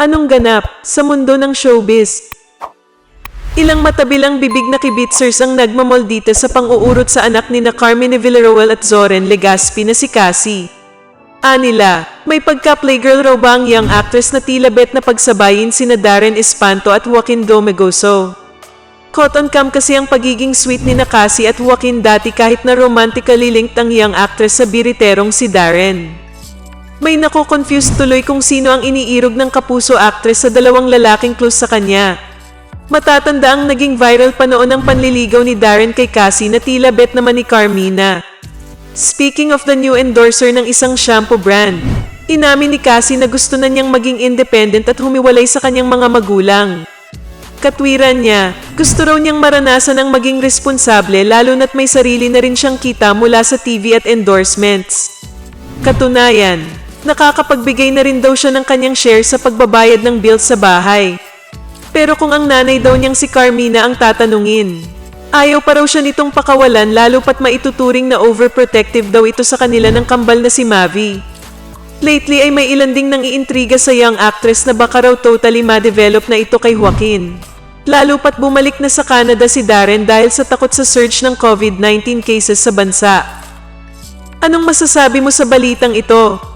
Anong ganap sa mundo ng showbiz? Ilang matabilang bibig na kibitzers ang nagmamol dito sa pang-uurot sa anak ni na Carmine Villaruel at Zoren Legaspi na si Cassie. Anila, may pagka-playgirl raw ba ang young actress na tila bet na pagsabayin sina Darren Espanto at Joaquin Domegoso? Caught on cam kasi ang pagiging sweet ni na Cassie at Joaquin dati kahit na romantically linked ang young actress sa biriterong si Darren. May nako-confuse tuloy kung sino ang iniirog ng kapuso actress sa dalawang lalaking close sa kanya. Matatanda ang naging viral pa noon ang panliligaw ni Darren kay Cassie na tila bet naman ni Carmina. Speaking of the new endorser ng isang shampoo brand, inamin ni Cassie na gusto na niyang maging independent at humiwalay sa kanyang mga magulang. Katwiran niya, gusto raw niyang maranasan ang maging responsable lalo na't may sarili na rin siyang kita mula sa TV at endorsements. Katunayan, nakakapagbigay na rin daw siya ng kanyang share sa pagbabayad ng bills sa bahay. Pero kung ang nanay daw niyang si Carmina ang tatanungin, ayaw pa raw siya nitong pakawalan lalo pat maituturing na overprotective daw ito sa kanila ng kambal na si Mavi. Lately ay may ilan ding nang iintriga sa young actress na baka raw totally ma-develop na ito kay Joaquin. Lalo pat bumalik na sa Canada si Darren dahil sa takot sa surge ng COVID-19 cases sa bansa. Anong masasabi mo sa balitang ito?